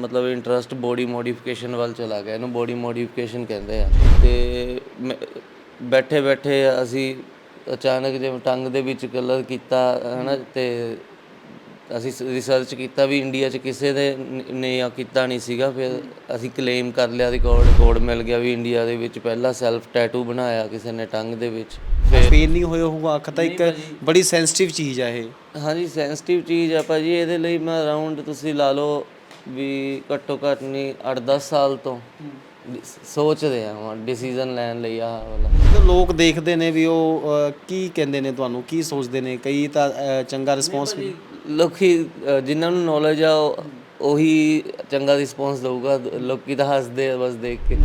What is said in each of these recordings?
ਮਤਲਬ interest body modification ਵੱਲ ਚਲਾ ਗਿਆ ਇਹਨੂੰ ਬੋਡੀ ਮੋਡੀਫਿਕੇਸ਼ਨ ਕਹਿੰਦੇ ਆ। ਤੇ ਬੈਠੇ ਬੈਠੇ ਅਸੀਂ ਅਚਾਨਕ ਜਿਵੇਂ ਟੰਗ ਦੇ ਵਿੱਚ ਕਲਰ ਕੀਤਾ ਹਨਾ ਤੇ ਅਸੀਂ ਰਿਸਰਚ ਕੀਤਾ ਵੀ ਇੰਡੀਆ 'ਚ ਕਿਸੇ ਦੇ ਨ- ਆ ਕੀਤਾ ਨਹੀਂ ਸੀਗਾ ਫਿਰ ਅਸੀਂ ਕਲੇਮ ਕਰ ਲਿਆ ਰਿਕਾਰਡ ਕੋਡ ਮਿਲ ਗਿਆ ਵੀ ਇੰਡੀਆ ਦੇ ਵਿੱਚ ਪਹਿਲਾ ਸੈਲਫ ਟੈਟੂ ਬਣਾਇਆ ਕਿਸੇ ਨੇ ਟੰਗ ਦੇ ਵਿੱਚ। ਫਿਰ ਪੇਨ ਨਹੀਂ ਹੋਇਆ ਹੋਊਗਾ ਅੱਖ ਤਾਂ ਇੱਕ ਬੜੀ ਸੈਂਸਿਟਿਵ ਚੀਜ਼ ਆ ਇਹ। ਹਾਂਜੀ ਸੈਂਸਿਟਿਵ ਚੀਜ਼ ਆ ਭਾਜੀ ਇਹਦੇ ਲਈ ਮੈਂ ਅਰਾਊਂਡ ਤੁਸੀਂ ਲਾ ਲਓ ਵੀ ਘੱਟੋ ਘੱਟ ਨਹੀਂ 8-10 ਸਾਲ ਤੋਂ ਸੋਚਦੇ ਆ ਡਿਸੀਜਨ ਲੈਣ ਲਈ ਆਹ ਵਾਲਾ। ਜਦੋਂ ਲੋਕ ਦੇਖਦੇ ਨੇ ਵੀ ਉਹ ਕੀ ਕਹਿੰਦੇ ਨੇ ਤੁਹਾਨੂੰ ਕੀ ਸੋਚਦੇ ਨੇ? ਕਈ ਤਾਂ ਚੰਗਾ ਰਿਸਪੌਂਸ ਲੋਕੀ ਅ, ਜਿਨ੍ਹਾਂ ਨੂੰ ਨੌਲੇਜ ਆ ਉਹ- ਉਹੀ ਚੰਗਾ ਰਿਸਪੌਂਸ ਦਊਗਾ। ਲੋਕੀ ਤਾਂ ਹੱਸਦੇ ਆ ਬਸ ਦੇਖ ਕੇ।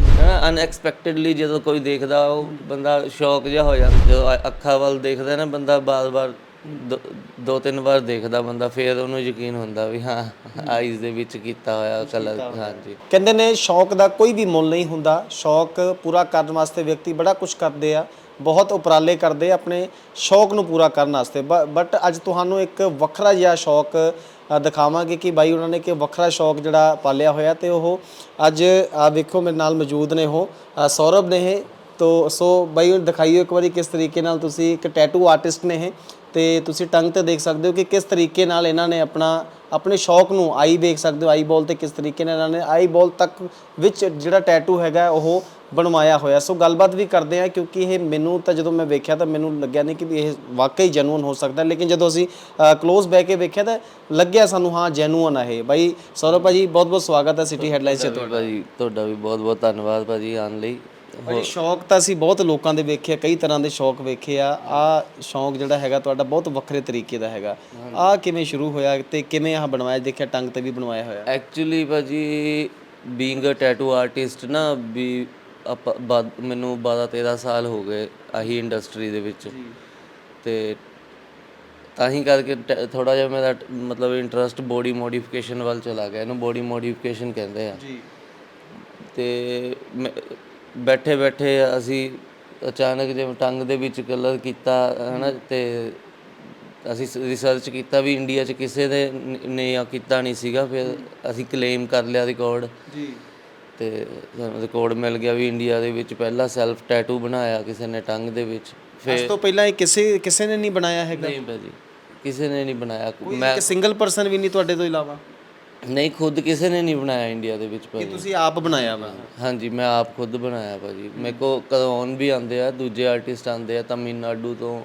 ਅਨਐਕਸਪੈਕਟਡਲੀ ਜਦੋਂ ਕੋਈ ਦੇਖਦਾ ਉਹ ਬੰਦਾ ਸ਼ੌਕ ਜਿਹਾ ਹੋ ਜਾਂਦਾ। ਜਦੋਂ ਅ- ਅੱਖਾਂ ਵੱਲ ਦੇਖਦਾ ਨਾ ਬੰਦਾ ਬਾਰ-ਬਾਰ ਦੋ- ਦੋ ਤਿੰਨ ਵਾਰ ਦੇਖਦਾ ਬੰਦਾ ਫਿਰ ਉਹਨੂੰ ਯਕੀਨ ਹੁੰਦਾ ਵੀ ਹਾਂ ਆਈਜ਼ ਦੇ ਵਿੱਚ ਕੀਤਾ ਹੋਇਆ ਕਲਰ ਹਾਂਜੀ। ਕਹਿੰਦੇ ਨੇ ਸ਼ੌਕ ਦਾ ਕੋਈ ਵੀ ਮੁੱਲ ਨਹੀਂ ਹੁੰਦਾ। ਸ਼ੌਕ ਪੂਰਾ ਕਰਨ ਵਾਸਤੇ ਵਿਅਕਤੀ ਬੜਾ ਕੁਝ ਕਰਦੇ ਆ ਬਹੁਤ ਉਪਰਾਲੇ ਕਰਦੇ ਆ ਆਪਣੇ ਸ਼ੌਕ ਨੂੰ ਪੂਰਾ ਕਰਨ ਵਾਸਤੇ। ਬਟ ਅੱਜ ਤੁਹਾਨੂੰ ਇੱਕ ਵੱਖਰਾ ਜਿਹਾ ਸ਼ੌਕ ਦਿਖਾਵਾਂਗੇ ਕਿ ਬਾਈ ਉਹਨਾਂ ਨੇ ਕਿ ਵੱਖਰਾ ਸ਼ੌਕ ਜਿਹੜਾ ਪਾਲਿਆ ਹੋਇਆ ਤੇ ਉਹ ਅੱਜ ਆ ਵੇਖੋ ਮੇਰੇ ਨਾਲ ਮੌਜੂਦ ਨੇ ਉਹ ਅ, ਸੌਰਵ ਨੇ ਇਹ। ਤੋ ਸੋ ਬਾਈ ਦਿਖਾਈਓ ਇੱਕ ਵਾਰੀ ਕਿਸ ਤਰੀਕੇ ਨਾਲ ਤੁਸੀਂ ਇੱਕ ਟੈਟੂ ਆਰਟਿਸਟ ਨੇ ਇਹ। ਤੇ ਤੁਸੀਂ ਟੰਗ ਤੇ ਦੇਖ ਸਕਦੇ ਹੋ ਕਿ ਕਿਸ ਤਰੀਕੇ ਨਾਲ ਇਹਨਾਂ ਨੇ ਆਪਣਾ ਆਪਣੇ ਸ਼ੌਕ ਨੂੰ ਆਈ ਵੇਖ ਸਕਦੇ ਹੋ ਆਈ ਬਾਲ ਤੇ ਕਿਸ ਤਰੀਕੇ ਨਾਲ ਇਹਨਾਂ ਨੇ ਆਈ ਬਾਲ ਤੱਕ ਵਿੱਚ ਜਿਹੜਾ ਟੈਟੂ ਹੈਗਾ ਉਹ ਬਣਵਾਇਆ ਹੋਇਆ। ਸੋ ਗੱਲਬਾਤ ਵੀ ਕਰਦੇ ਆ ਕਿਉਂਕਿ ਇਹ ਮੈਨੂੰ ਤਾਂ ਜਦੋਂ ਮੈਂ ਵੇਖਿਆ ਤਾਂ ਮੈਨੂੰ ਲੱਗਿਆ ਨਹੀਂ ਕਿ ਵੀ ਇਹ ਵਾਕਈ ਜੈਨੂਇਨ ਹੋ ਸਕਦਾ। ਲੇਕਿਨ ਜਦੋਂ ਅਸੀਂ ক্লোਜ਼ ਬਹਿ ਕੇ ਵੇਖਿਆ ਤਾਂ ਲੱਗਿਆ ਸਾਨੂੰ ਹਾਂ ਜੈਨੂਇਨ ਆ ਇਹ। ਬਾਈ ਸੌਰਵ ਭਾਜੀ ਬਹੁਤ ਬਹੁਤ ਸਵਾਗਤ ਹੈ ਸਿਟੀ ਹੈਡਲਾਈਨਸ 'ਚ ਤੁਹਾਡਾ। ਭਾਜੀ ਤੁਹਾਡਾ ਵੀ ਬਹੁਤ-ਬਹੁਤ ਧੰਨਵਾਦ ਭਾਜੀ ਆਉਣ ਲਈ। ਭਾਜੀ ਸ਼ੌਕ ਤਾਂ ਅਸੀਂ ਬਹੁਤ ਲੋਕਾਂ ਦੇ ਵੇਖੇ ਆ, ਕਈ ਤਰ੍ਹਾਂ ਦੇ ਸ਼ੌਕ ਵੇਖੇ ਆ। ਆ ਸ਼ੌਕ ਜਿਹੜਾ ਹੈਗਾ ਤੁਹਾਡਾ ਬਹੁਤ ਵੱਖਰੇ ਤਰੀਕੇ ਦਾ ਹੈਗਾ। ਆ ਕਿਵੇਂ ਸ਼ੁਰੂ ਹੋਇਆ ਤੇ ਕਿਵੇਂ ਆਹ ਬਣਵਾਇਆ? ਦੇਖਿਆ ਟੰਗ ਤੇ ਵੀ ਬਣਵਾਇਆ ਹੋਇਆ। ਐਕਚੁਅਲੀ ਭਾਜੀ ਬੀਇੰਗ ਅ ਟੈਟੂ ਆਰਟਿਸਟ ਨਾ ਵੀ ਮੈਨੂੰ 12 13 ਸਾਲ ਹੋ ਗਏ ਆਹੀ ਇੰਡਸਟਰੀ ਦੇ ਵਿੱਚ। ਤੇ ਤਾਂ ਹੀ ਕਰਕੇ ਥੋੜਾ ਜਿਹਾ ਮੇਰਾ ਮਤਲਬ ਇੰਟਰਸਟ ਬੋਡੀ ਮੋਡੀਫਿਕੇਸ਼ਨ ਵੱਲ ਚਲਾ ਗਿਆ। ਇਹਨੂੰ ਬੋਡੀ ਮੋਡੀਫਿਕੇਸ਼ਨ ਕਹਿੰਦੇ ਆ। ਜੀ। ਤੇ ਬੈਠੇ ਬੈਠੇ ਅਸੀਂ ਅਚਾਨਕ ਜਿਵੇਂ ਟੰਗ ਦੇ ਵਿੱਚ ਕਲਰ ਕੀਤਾ ਹਨਾ ਤੇ ਅਸੀਂ ਰਿਸਰਚ ਕੀਤਾ ਵੀ ਇੰਡੀਆ 'ਚ ਕਿਸੇ ਦੇ ਨ- ਆ ਕੀਤਾ ਨਹੀਂ ਸੀਗਾ ਫਿਰ ਅਸੀਂ ਕਲੇਮ ਕਰ ਲਿਆ ਰਿਕਾਰਡ ਜੀ। ਤੇ ਸਾਨੂੰ ਰਿਕਾਰਡ ਮਿਲ ਗਿਆ ਵੀ ਇੰਡੀਆ ਦੇ ਵਿੱਚ ਪਹਿਲਾ ਸੈਲਫ ਟੈਟੂ ਬਣਾਇਆ ਕਿਸੇ ਨੇ ਟੰਗ ਦੇ ਵਿੱਚ ਇਸ ਤੋਂ ਪਹਿਲਾਂ ਇਹ ਕਿਸੇ ਕਿਸੇ ਨੇ ਨਹੀਂ ਬਣਾਇਆ ਹੈਗਾ? ਨਹੀਂ ਭਾਜੀ ਕਿਸੇ ਨੇ ਨਹੀਂ ਬਣਾਇਆ। ਕੋਈ ਇੱਕ ਸਿੰਗਲ ਪਰਸਨ ਵੀ ਨਹੀਂ ਤੁਹਾਡੇ ਤੋਂ ਇਲਾਵਾ? ਨਹੀਂ ਖੁਦ ਕਿਸੇ ਨੇ ਨਹੀਂ ਬਣਾਇਆ ਇੰਡੀਆ ਦੇ ਵਿੱਚ ਕਿ ਭਾਜੀ। ਤੁਸੀਂ ਆਪ ਬਣਾਇਆ ਵਾ? ਹਾਂਜੀ ਮੈਂ ਆਪ ਖੁਦ ਬਣਾਇਆ ਭਾਜੀ। ਮੇਰੇ ਕੋ ਕਰਵਾਉਣ ਵੀ ਆਉਂਦੇ ਆ ਦੂਜੇ ਆਰਟਿਸਟ ਆਉਂਦੇ ਆ ਤਮਿਲਨਾਡੂ ਤੋਂ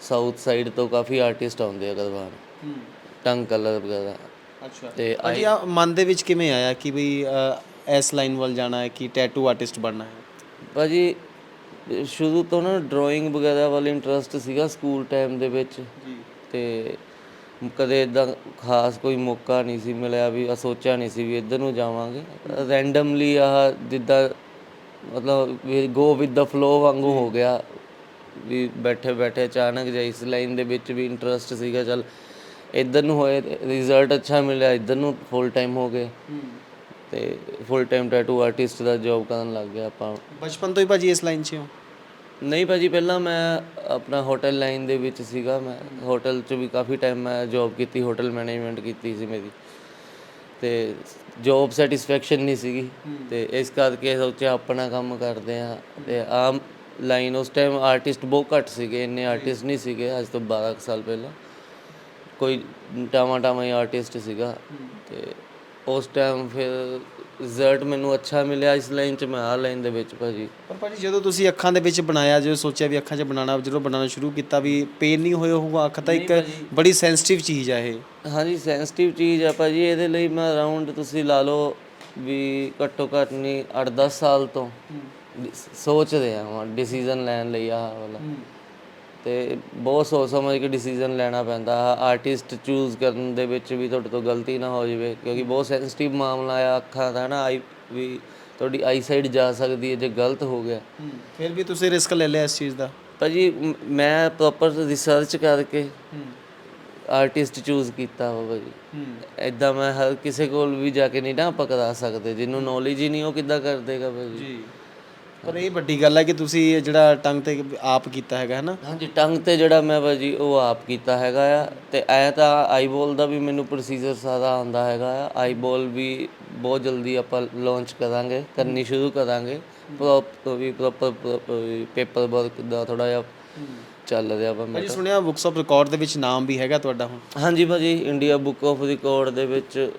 ਸਾਊਥ ਸਾਈਡ ਤੋਂ ਕਾਫੀ ਆਰਟਿਸਟ ਆਉਂਦੇ ਆ ਕਰਵਾਉਣ ਟੰਗ ਕਲਰ ਵਗੈਰਾ। ਅੱਛਾ। ਤੇ ਭਾਜੀ ਆ ਮਨ ਦੇ ਵਿੱਚ ਕਿਵੇਂ ਆਇਆ ਕਿ ਵੀ ਇਸ ਲਾਈਨ ਵੱਲ ਜਾਣਾ ਹੈ ਕਿ ਟੈਟੂ ਆਰਟਿਸਟ ਬਣਨਾ ਹੈ? ਭਾਜੀ ਸ਼ੁਰੂ ਤੋਂ ਨਾ ਡਰਾਇੰਗ ਵਗੈਰਾ ਵੱਲ ਇੰਟਰਸਟ ਸੀਗਾ ਸਕੂਲ ਟਾਈਮ ਦੇ ਵਿੱਚ। ਜੀ। ਤੇ ਕਦੇ ਇਦਾਂ ਖਾਸ ਕੋਈ ਮੌਕਾ ਨਹੀਂ ਸੀ ਮਿਲਿਆ ਵੀ ਆ ਸੋਚਿਆ ਨਹੀਂ ਸੀ ਵੀ ਇੱਧਰ ਨੂੰ ਜਾਵਾਂਗੇ। ਰੈਂਡਮਲੀ ਆਹ ਜਿੱਦਾਂ ਮਤਲਬ ਵੀ ਗੋ ਵਿਦ ਦਾ ਫਲੋ ਵਾਂਗੂ ਹੋ ਗਿਆ ਵੀ ਬੈਠੇ ਬੈਠੇ ਅਚਾਨਕ ਜਿਹਾ ਇਸ ਲਾਈਨ ਦੇ ਵਿੱਚ ਵੀ ਇੰਟਰਸਟ ਸੀਗਾ ਚਲ ਇੱਧਰ ਨੂੰ ਹੋਏ ਰਿਜ਼ਲਟ ਅੱਛਾ ਮਿਲਿਆ ਇੱਧਰ ਨੂੰ ਫੁੱਲ ਟਾਈਮ ਹੋ ਗਏ। ਤੇ ਫੁੱਲ ਟਾਈਮ ਟੈਟੂ ਆਰਟਿਸਟ ਦਾ ਜੌਬ ਕਰਨ ਲੱਗ ਗਿਆ ਆਪਾਂ। ਬਚਪਨ ਤੋਂ ਹੀ ਭਾਜੀ ਇਸ ਲਾਈਨ 'ਚ ਹੋ? ਨਹੀਂ ਭਾਜੀ ਪਹਿਲਾਂ ਮੈਂ ਆਪਣਾ ਹੋਟਲ ਲਾਈਨ ਦੇ ਵਿੱਚ ਸੀਗਾ। ਮੈਂ ਹੋਟਲ 'ਚ ਵੀ ਕਾਫੀ ਟਾਈਮ ਮੈਂ ਜੌਬ ਕੀਤੀ ਹੋਟਲ ਮੈਨੇਜਮੈਂਟ ਕੀਤੀ ਸੀ ਮੇਰੀ। ਤੇ ਜੌਬ ਸੈਟੀਸਫੈਕਸ਼ਨ ਨਹੀਂ ਸੀਗੀ। ਤੇ ਇਸ ਕਰਕੇ ਸੋਚਿਆ ਆਪਣਾ ਕੰਮ ਕਰਦੇ ਆ ਤੇ ਆਮ ਲਾਈਨ ਉਸ ਟਾਈਮ ਆਰਟਿਸਟ ਬਹੁਤ ਘੱਟ ਸੀਗੇ ਇੰਨੇ ਆਰਟਿਸਟ ਨਹੀਂ ਸੀਗੇ ਅੱਜ ਤੋਂ 12 ਕੁ ਸਾਲ ਪਹਿਲਾਂ। ਕੋਈ ਟਾਮਾ ਟਾਮਾ ਹੀ ਆਰਟਿਸਟ ਸੀਗਾ। ਤੇ ਉਸ ਟਾਈਮ ਫਿਰ ਰਿਜ਼ਲਟ ਮੈਨੂੰ ਅੱਛਾ ਮਿਲਿਆ ਇਸ ਲਾਈਨ 'ਚ ਮੈਂ ਆ ਲਾਈਨ ਦੇ ਵਿੱਚ ਭਾਜੀ। ਪਰ ਭਾਜੀ ਜਦੋਂ ਤੁਸੀਂ ਅੱਖਾਂ ਦੇ ਵਿੱਚ ਬਣਾਇਆ ਜਦੋਂ ਸੋਚਿਆ ਵੀ ਅੱਖਾਂ 'ਚ ਬਣਾਉਣਾ ਜਦੋਂ ਬਣਾਉਣਾ ਸ਼ੁਰੂ ਕੀਤਾ ਵੀ ਪੇਨ ਨਹੀਂ ਹੋਇਆ ਹੋਊਗਾ ਅੱਖ ਤਾਂ ਇੱਕ ਬੜੀ ਸੈਂਸਿਟਿਵ ਚੀਜ਼ ਆ ਇਹ। ਹਾਂਜੀ ਸੈਂਸਿਟਿਵ ਚੀਜ਼ ਆ ਭਾਜੀ। ਇਹਦੇ ਲਈ ਮੈਂ ਅਰਾਊਂਡ ਤੁਸੀਂ ਲਾ ਲਓ ਵੀ ਘੱਟੋ ਘੱਟ ਨਹੀਂ 8-10 ਸਾਲ ਤੋਂ ਸੋਚਦੇ ਆ ਡਿਸੀਜਨ ਲੈਣ ਲਈ ਆਹ ਵਾਲਾ। ਤੇ ਬਹੁਤ ਸੋਚ ਸਮਝ ਕੇ ਡਿਸੀਜਨ ਲੈਣਾ ਪੈਂਦਾ। ਆਰਟਿਸਟ ਚੂਜ਼ ਕਰਨ ਦੇ ਵਿੱਚ ਵੀ ਤੁਹਾਡੇ ਤੋਂ ਗਲਤੀ ਨਾ ਹੋ ਜਾਵੇ ਕਿਉਂਕਿ ਬਹੁਤ ਸੈਂਸਿਟਿਵ ਮਾਮਲਾ ਆ ਅੱਖਾਂ ਦਾ ਨਾ ਆਈ ਵੀ ਤੁਹਾਡੀ ਆਈ ਸਾਈਡ ਜਾ ਸਕਦੀ ਹੈ ਜੇ ਗਲਤ ਹੋ ਗਿਆ। ਫਿਰ ਵੀ ਤੁਸੀਂ ਰਿਸਕ ਲੈ ਲਿਆ ਇਸ ਚੀਜ਼ ਦਾ? ਭਾਜੀ ਮ- ਮੈਂ ਪ੍ਰੋਪਰ ਰਿਸਰਚ ਕਰਕੇ ਆਰਟਿਸਟ ਚੂਜ਼ ਕੀਤਾ ਵਾ ਭਾਜੀ। ਐਦਾਂ ਮੈਂ ਹਰ ਕਿਸੇ ਕੋਲ ਵੀ ਜਾ ਕੇ ਨਹੀਂ ਨਾ ਆਪਾਂ ਕਰਾ ਸਕਦੇ ਜਿਹਨੂੰ ਨੌਲੇਜ ਹੀ ਨਹੀਂ ਉਹ ਕਿੱਦਾਂ ਕਰ ਦੇਗਾ ਭਾਜੀ। ਜੀ। ਪਰ ਇਹ ਵੱਡੀ ਗੱਲ ਹੈ ਕਿ ਤੁਸੀਂ ਇਹ ਜਿਹੜਾ ਟੰਗ ਤੇ ਆਪ ਕੀਤਾ ਹੈਗਾ ਹੈ ਨਾ? ਹਾਂਜੀ ਟੰਗ ਤੇ ਜਿਹੜਾ ਮੈਂ ਭਾਜੀ ਉਹ ਆਪ ਕੀਤਾ ਹੈਗਾ ਆ। ਤੇ ਐ ਤਾਂ ਆਈਬੋਲ ਦਾ ਵੀ ਮੈਨੂੰ ਪ੍ਰੋਸੀਜਰ ਸਾਰਾ ਆਉਂਦਾ ਹੈਗਾ ਆ। ਆਈਬੋਲ ਵੀ ਬਹੁਤ ਜਲਦੀ ਆਪਾਂ ਲਾਂਚ ਕਰਾਂਗੇ ਕਰਨੀ ਸ਼ੁਰੂ ਕਰਾਂਗੇ। ਪ੍ਰੋਪਰ ਵੀ ਪ੍ਰੋਪਰ ਪੇਪਰ ਵਰਕ ਦਾ ਥੋੜਾ ਜਿਹਾ ਚੱਲ ਰਿਹਾ ਵਾ ਮੈਂ ਭਾਜੀ ਸੁਣਿਆ ਬੁੱਕਸ ਆਫ ਰਿਕਾਰਡ ਦੇ ਵਿੱਚ ਨਾਮ ਵੀ ਹੈਗਾ ਤੁਹਾਡਾ ਹੁਣ? ਹਾਂਜੀ ਭਾਜੀ ਇੰਡੀਆ ਬੁੱਕ ਆਫ ਰਿਕਾਰਡ ਦੇ ਵਿੱਚ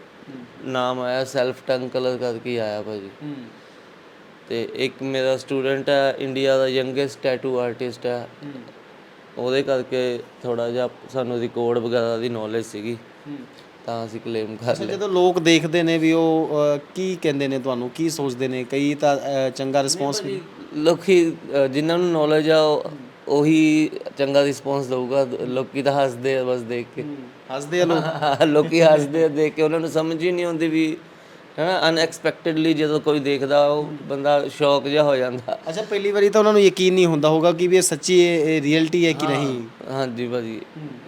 ਨਾਮ ਆਇਆ ਸੈਲਫ ਟੰਗ ਕਲਰ ਕਰਕੇ ਆਇਆ ਭਾਜੀ। ਤੇ ਇੱਕ ਮੇਰਾ ਸਟੂਡੈਂਟ ਹੈ ਇੰਡੀਆ ਦਾ ਯੰਗੇਸਟ ਟੈਟੂ ਆਰਟਿਸਟ ਹੈ। ਉਹਦੇ ਕਰਕੇ ਥੋੜਾ ਜਿਹਾ ਸਾਨੂੰ ਰਿਕਾਰਡ ਵਗੈਰਾ ਦੀ ਨੌਲੇਜ ਸੀਗੀ। ਤਾਂ ਅਸੀਂ ਕਲੇਮ ਕਰ ਲਿਆ। ਜਦੋਂ ਲੋਕ ਦੇਖਦੇ ਨੇ ਵੀ ਉਹ ਅ, ਕੀ ਕਹਿੰਦੇ ਨੇ ਤੁਹਾਨੂੰ? ਕੀ ਸੋਚਦੇ ਨੇ? ਕਈ ਤਾਂ ਅ, ਚੰਗਾ ਰਿਸਪੌਂਸ ਲੋਕੀ ਅ, ਜਿਨ੍ਹਾਂ ਨੂੰ ਨੌਲੇਜ ਆ ਉਹ- ਉਹੀ ਚੰਗਾ ਰਿਸਪੌਂਸ ਦਊਗਾ। ਲੋਕੀ ਤਾਂ ਹੱਸਦੇ ਆ ਬਸ ਦੇਖ ਕੇ। ਹੱਸਦੇ ਆ ਲੋਕ। ਲੋਕੀ ਹੱਸਦੇ ਆ ਦੇਖ ਕੇ। ਉਹਨਾਂ ਨੂੰ ਸਮਝ ਹੀ ਨਹੀਂ ਆਉਂਦੀ ਵੀ ਹਨਾ ਅਨਐਕਸਪੈਕਟਡਲੀ ਜਦੋਂ ਕੋਈ ਦੇਖਦਾ ਉਹ ਬੰਦਾ ਸ਼ੌਕ ਜਿਹਾ ਹੋ ਜਾਂਦਾ। ਅੱਛਾ ਪਹਿਲੀ ਵਾਰੀ ਤਾਂ ਉਹਨਾਂ ਨੂੰ ਯਕੀਨ ਨਹੀਂ ਹੁੰਦਾ ਹੋਗਾ ਕਿ ਵੀ ਇਹ ਸੱਚੀ ਇਹ ਰੀਅਲਟੀ ਹੈ ਕਿ ਨਹੀਂ। ਹਾਂਜੀ ਭਾਜੀ।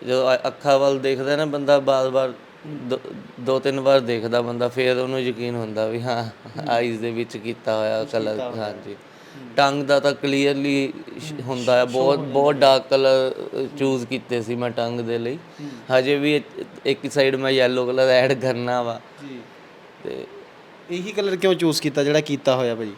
ਜਦੋਂ ਅੱਖਾਂ ਵੱਲ ਦੇਖਦਾ ਨਾ ਬੰਦਾ ਬਾਰ-ਬਾਰ ਦੋ- ਦੋ ਤਿੰਨ ਵਾਰ ਦੇਖਦਾ ਬੰਦਾ ਫਿਰ ਉਹਨੂੰ ਯਕੀਨ ਹੁੰਦਾ ਵੀ ਹਾਂ ਆਈਜ਼ ਦੇ ਵਿੱਚ ਕੀਤਾ ਹੋਇਆ ਕਲਰ ਹਾਂਜੀ। ਟੰਗ ਦਾ ਤਾਂ ਕਲੀਅਰਲੀ ਹੁੰਦਾ ਹੈ ਬਹੁਤ ਬਹੁਤ ਡਾਰਕ ਕਲਰ ਚੂਜ਼ ਕੀਤੇ ਸੀ ਮੈਂ ਟੰਗ ਦੇ ਲਈ। ਹਜੇ ਵੀ ਇੱਕ- ਇੱਕ ਸਾਈਡ ਮੈਂ yellow ਕਲਰ ਐਡ ਕਰਨਾ ਵਾ। ਜੀ। ਤੇ ਇਹੀ ਕਲਰ ਕਿਉਂ ਚੂਜ਼ ਕੀਤਾ ਜਿਹੜਾ ਕੀਤਾ ਹੋਇਆ ਭਾਜੀ?